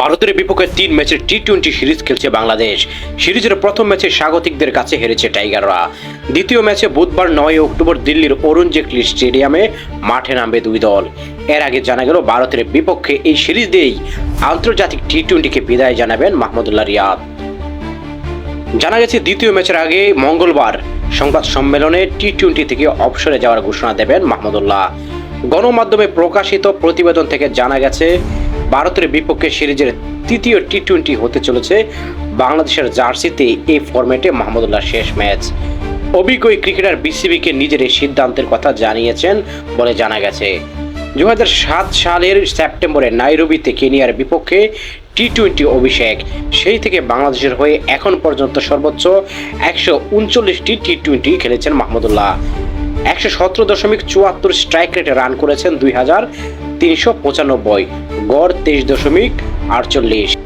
ভারতের বিপক্ষে তিন ম্যাচের টি টোয়েন্টি সিরিজ খেলছে বাংলাদেশ। সিরিজের প্রথম ম্যাচে স্বাগতিকদের কাছে হেরেছে টাইগাররা। দ্বিতীয় ম্যাচে বুধবার নয় অক্টোবর দিল্লির অরুণ জেটলি স্টেডিয়ামে মাঠে নামবে দুই দল। এর আগে জানা গেল, ভারতের বিপক্ষে এই সিরিজ দিয়েই আন্তর্জাতিক টি টোয়েন্টিকে বিদায় জানাবেন মাহমুদুল্লাহ রিয়াদ। জানা গেছে, দ্বিতীয় ম্যাচের আগে মঙ্গলবার সংবাদ সম্মেলনে টি টোয়েন্টি থেকে অবসরে যাওয়ার ঘোষণা দেবেন মাহমুদুল্লাহ। গণমাধ্যমে প্রকাশিত প্রতিবেদন থেকে জানা গেছে ভারতের বিপক্ষে সিরিজের তৃতীয় টি টোয়েন্টি হতে চলেছে বাংলাদেশের জার্সিতে এই ফরম্যাটে মাহমুদুল্লাহ শেষ ম্যাচ। অভিজ্ঞ ক্রিকেটার বিসিবিকে নিজের এই সিদ্ধান্তের কথা জানিয়েছেন বলে জানা গেছে। দু হাজার সাত সালের সেপ্টেম্বরে নাইরোবিতে কেনিয়ার বিপক্ষে টি টোয়েন্টি অভিষেক, সেই থেকে বাংলাদেশের হয়ে এখন পর্যন্ত সর্বোচ্চ একশো উনচল্লিশটি টি টোয়েন্টি খেলেছেন মাহমুদুল্লাহ। একশো সতেরো দশমিক চুয়াত্তর স্ট্রাইক রেটে রান করেছেন দুই হাজার তিনশো পঁচানব্বই। গড় তেইশ দশমিক আটচল্লিশ।